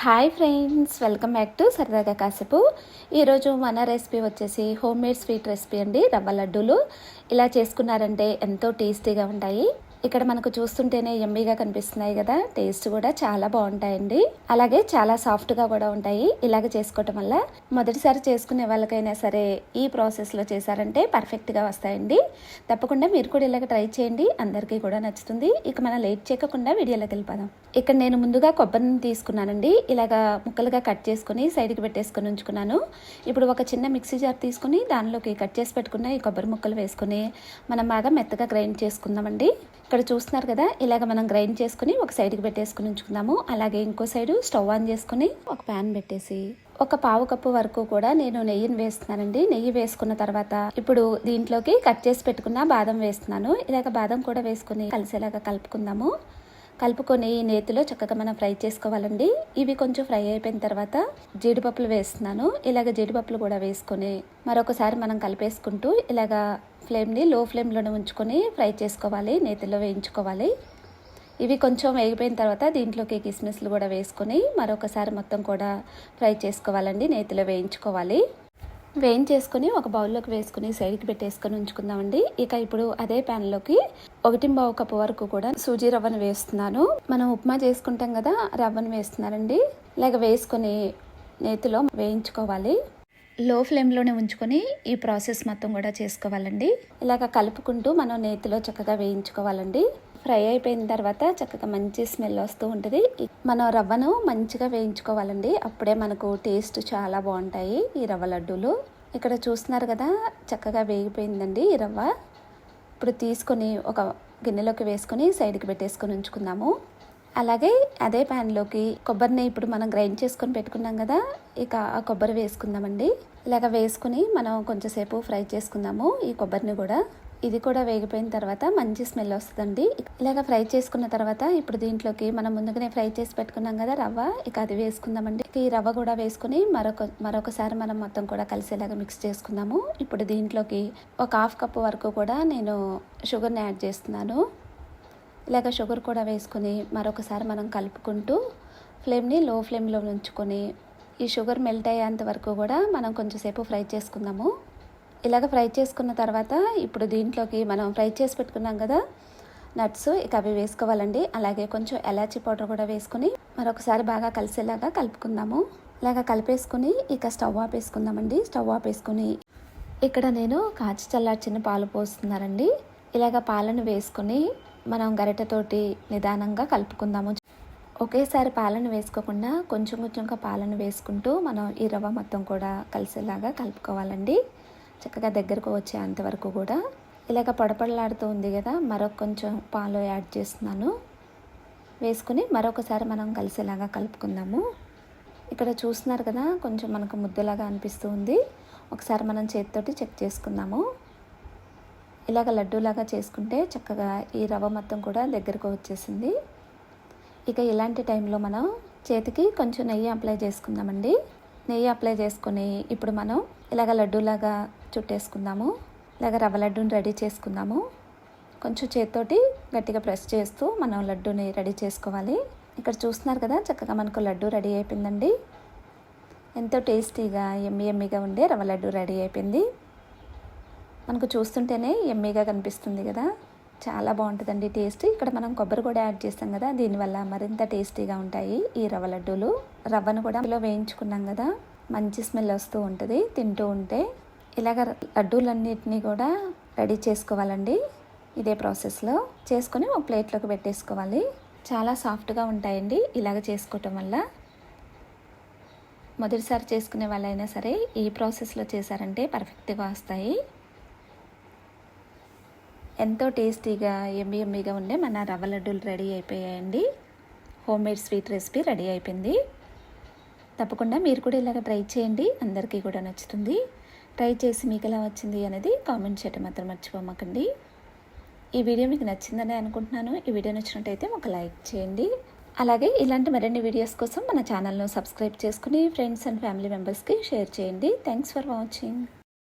Hi friends welcome back to సరదాగా కాసేపు ఈరోజు మన రెసిపీ వచ్చేసి హోమ్ మేడ్ స్వీట్ రెసిపీ అండి రవ్వ లడ్డూలు. ఇలా చేసుకున్నారంటే ఎంతో టేస్టీగా ఉంటాయి. ఇక్కడ మనకు చూస్తుంటేనే ఎమ్మీగా కనిపిస్తున్నాయి కదా. టేస్ట్ కూడా చాలా బాగుంటాయండి. అలాగే చాలా సాఫ్ట్గా కూడా ఉంటాయి. ఇలాగ చేసుకోవటం వల్ల మొదటిసారి చేసుకునే వాళ్ళకైనా సరే ఈ ప్రాసెస్లో చేశారంటే పర్ఫెక్ట్గా వస్తాయండి. తప్పకుండా మీరు కూడా ఇలాగ ట్రై చేయండి. అందరికీ కూడా నచ్చుతుంది. ఇక మనం లేట్ చేయకుండా వీడియోలోకి వెళ్ళిపోదాం. ఇక్కడ నేను ముందుగా కొబ్బరిని తీసుకున్నానండి. ఇలాగా ముక్కలుగా కట్ చేసుకుని సైడ్కి పెట్టేసుకొని ఉంచుకున్నాను. ఇప్పుడు ఒక చిన్న మిక్సీ జార్ తీసుకుని దానిలోకి కట్ చేసి పెట్టుకున్న ఈ కొబ్బరి ముక్కలు వేసుకుని మనం బాగా మెత్తగా గ్రైండ్ చేసుకుందామండి. ఇక్కడ చూస్తున్నారు కదా ఇలాగ మనం గ్రైండ్ చేసుకుని ఒక సైడ్కి పెట్టేసుకుని ఉంచుకుందాము. అలాగే ఇంకో సైడు స్టవ్ ఆన్ చేసుకుని ఒక ప్యాన్ పెట్టేసి ఒక పావు కప్పు వరకు కూడా నేను నెయ్యిని వేస్తున్నానండి. నెయ్యి వేసుకున్న తర్వాత ఇప్పుడు దీంట్లోకి కట్ చేసి పెట్టుకున్న బాదం వేస్తున్నాను. ఇలాగ బాదం కూడా వేసుకుని కలిసేలాగా కలుపుకుందాము. కలుపుకొని నేతిలో చక్కగా మనం ఫ్రై చేసుకోవాలండి. ఇవి కొంచెం ఫ్రై అయిపోయిన తర్వాత జీడిపప్పులు వేస్తున్నాను. ఇలాగ జీడిపప్పులు కూడా వేసుకొని మరొకసారి మనం కలిపేసుకుంటూ ఇలాగా ఫ్లేమ్ని లో ఫ్లేమ్లోనే ఉంచుకొని ఫ్రై చేసుకోవాలి నేతిలో వేయించుకోవాలి. ఇవి కొంచెం వేగిపోయిన తర్వాత దీంట్లోకి కిస్మిస్లు కూడా వేసుకొని మరొకసారి మొత్తం కూడా ఫ్రై చేసుకోవాలండి నేతిలో వేయించుకోవాలి. వేయించేసుకొని ఒక బౌల్లోకి వేసుకుని సైడ్కి పెట్టేసుకొని ఉంచుకుందామండి. ఇక ఇప్పుడు అదే ప్యాన్లోకి ఒకటి బావు కప్పు వరకు కూడా సూజీ రవ్వను వేస్తున్నాను. మనం ఉప్మా చేసుకుంటాం కదా రవ్వను వేస్తున్నారండి. ఇలాగ వేసుకొని నేతిలో వేయించుకోవాలి. లో ఫ్లేమ్లోనే ఉంచుకొని ఈ ప్రాసెస్ మొత్తం కూడా చేసుకోవాలండి. ఇలాగ కలుపుకుంటూ మనం నేతిలో చక్కగా వేయించుకోవాలండి. ఫ్రై అయిపోయిన తర్వాత చక్కగా మంచి స్మెల్ వస్తూ ఉంటుంది. మనం రవ్వను మంచిగా వేయించుకోవాలండి. అప్పుడే మనకు టేస్ట్ చాలా బాగుంటాయి ఈ రవ్వ లడ్డూలు. ఇక్కడ చూస్తున్నారు కదా చక్కగా వేగిపోయిందండి ఈ రవ్వ. ఇప్పుడు తీసుకొని ఒక గిన్నెలోకి వేసుకొని సైడ్కి పెట్టేసుకొని ఉంచుకుందాము. అలాగే అదే ప్యాన్లోకి కొబ్బరిని ఇప్పుడు మనం గ్రైండ్ చేసుకొని పెట్టుకున్నాం కదా ఇక ఆ కొబ్బరి వేసుకుందామండి. ఇలాగ వేసుకుని మనం కొంచెంసేపు ఫ్రై చేసుకుందాము ఈ కొబ్బరిని కూడా. ఇది కూడా వేగిపోయిన తర్వాత మంచి స్మెల్ వస్తుందండి. ఇలాగ ఫ్రై చేసుకున్న తర్వాత ఇప్పుడు దీంట్లోకి మనం ముందుగానే ఫ్రై చేసి పెట్టుకున్నాం కదా రవ్వ ఇక అది వేసుకుందామండి. ఈ రవ్వ కూడా వేసుకుని మరొక మరొకసారి మనం మొత్తం కూడా కలిసేలాగా మిక్స్ చేసుకుందాము. ఇప్పుడు దీంట్లోకి ఒక హాఫ్ కప్ వరకు కూడా నేను షుగర్ని యాడ్ చేస్తున్నాను. ఇలాగ షుగర్ కూడా వేసుకొని మరొకసారి మనం కలుపుకుంటూ ఫ్లేమ్ని లో ఫ్లేమ్లో ఉంచుకొని ఈ షుగర్ మెల్ట్ అయ్యేంత వరకు కూడా మనం కొంచెంసేపు ఫ్రై చేసుకుందాము. ఇలాగ ఫ్రై చేసుకున్న తర్వాత ఇప్పుడు దీంట్లోకి మనం ఫ్రై చేసి పెట్టుకున్నాం కదా నట్స్ ఇక అవి వేసుకోవాలండి. అలాగే కొంచెం ఎలాచీ పౌడర్ కూడా వేసుకుని మరొకసారి బాగా కలిసేలాగా కలుపుకుందాము. ఇలాగ కలిపేసుకుని ఇక స్టవ్ ఆపేసుకుందామండి స్టవ్ ఆపేసుకుని ఇక్కడ నేను కాచి చల్లార్చిన పాలు పోస్తున్నానండి. ఇలాగ పాలను వేసుకొని మనం గరిటెతోటి నిదానంగా కలుపుకుందాము. ఒకేసారి పాలను వేసుకోకుండా కొంచెం కొంచెంగా పాలను వేసుకుంటూ మనం ఈ రవ్వ మొత్తం కూడా కలిసేలాగా కలుపుకోవాలండి. చక్కగా దగ్గరకు వచ్చే అంతవరకు కూడా. ఇలాగ పొడపడలాడుతూ ఉంది కదా మరొక కొంచెం పాలు యాడ్ చేస్తున్నాను. వేసుకుని మరొకసారి మనం కలిసేలాగా కలుపుకుందాము. ఇక్కడ చూస్తున్నారు కదా కొంచెం మనకు ముద్దలాగా అనిపిస్తుంది ఒకసారి మనం చేతితోటి చెక్ చేసుకుందాము. ఇలాగ లడ్డూలాగా చేసుకుంటే చక్కగా ఈ రవ్వ మొత్తం కూడా దగ్గరకు వచ్చేసింది. ఇక ఇలాంటి టైంలో మనం చేతికి కొంచెం నెయ్యి అప్లై చేసుకుందామండి. నెయ్యి అప్లై చేసుకొని ఇప్పుడు మనం ఇలాగ లడ్డూలాగా చుట్టేసుకుందాము. ఇలాగ రవ్వ లడ్డూని రెడీ చేసుకుందాము. కొంచెం చేతితోటి గట్టిగా ప్రెస్ చేస్తూ మనం లడ్డూని రెడీ చేసుకోవాలి. ఇక్కడ చూస్తున్నారు కదా చక్కగా మనకు లడ్డు రెడీ అయిపోయిందండి. ఎంతో టేస్టీగా ఎమ్మి ఎమ్మిగా ఉండే రవ్వ లడ్డు రెడీ అయిపోయింది. మనకు చూస్తుంటేనే ఎమ్మీగా కనిపిస్తుంది కదా. చాలా బాగుంటుందండి టేస్ట్. ఇక్కడ మనం కొబ్బరి కూడా యాడ్ చేస్తాం కదా. దీనివల్ల మరింత టేస్టీగా ఉంటాయి ఈ రవ్వ లడ్డూలు. రవ్వను కూడా ఇందులో వేయించుకున్నాం కదా. మంచి స్మెల్ వస్తూ ఉంటుంది. తింటూ ఉంటే ఇలాగ లడ్డూలన్నిటినీ కూడా రెడీ చేసుకోవాలండి. ఇదే ప్రాసెస్లో చేసుకొని ఒక ప్లేట్లోకి పెట్టేసుకోవాలి. చాలా సాఫ్ట్గా ఉంటాయండి ఇలాగ చేసుకోవటం వల్ల. మొదటిసారి చేసుకునే వాళ్ళైనా సరే ఈ ప్రాసెస్లో చేశారంటే పర్ఫెక్ట్గా వస్తాయి. ఎంతో టేస్టీగా ఎమ్మి ఎమ్మిగా ఉండే మన రవ్వ లడ్డూలు రెడీ అయిపోయాయండి. Home made sweet recipe ready అయిపోయింది. తప్పకుండా మీరు కూడా ఇలాగ ట్రై చేయండి. అందరికీ కూడా నచ్చుతుంది. ట్రై చేసి మీకు ఎలా వచ్చింది అనేది కామెంట్ చేయటం మాత్రం మర్చిపోమకండి. ఈ వీడియో మీకు నచ్చిందని అనుకుంటున్నాను. ఈ వీడియో నచ్చినట్టయితే ఒక లైక్ చేయండి. అలాగే ఇలాంటి మరిన్ని వీడియోస్ కోసం మన ఛానల్ను సబ్స్క్రైబ్ చేసుకుని ఫ్రెండ్స్ అండ్ ఫ్యామిలీ మెంబర్స్కి షేర్ చేయండి. Thanks for watching.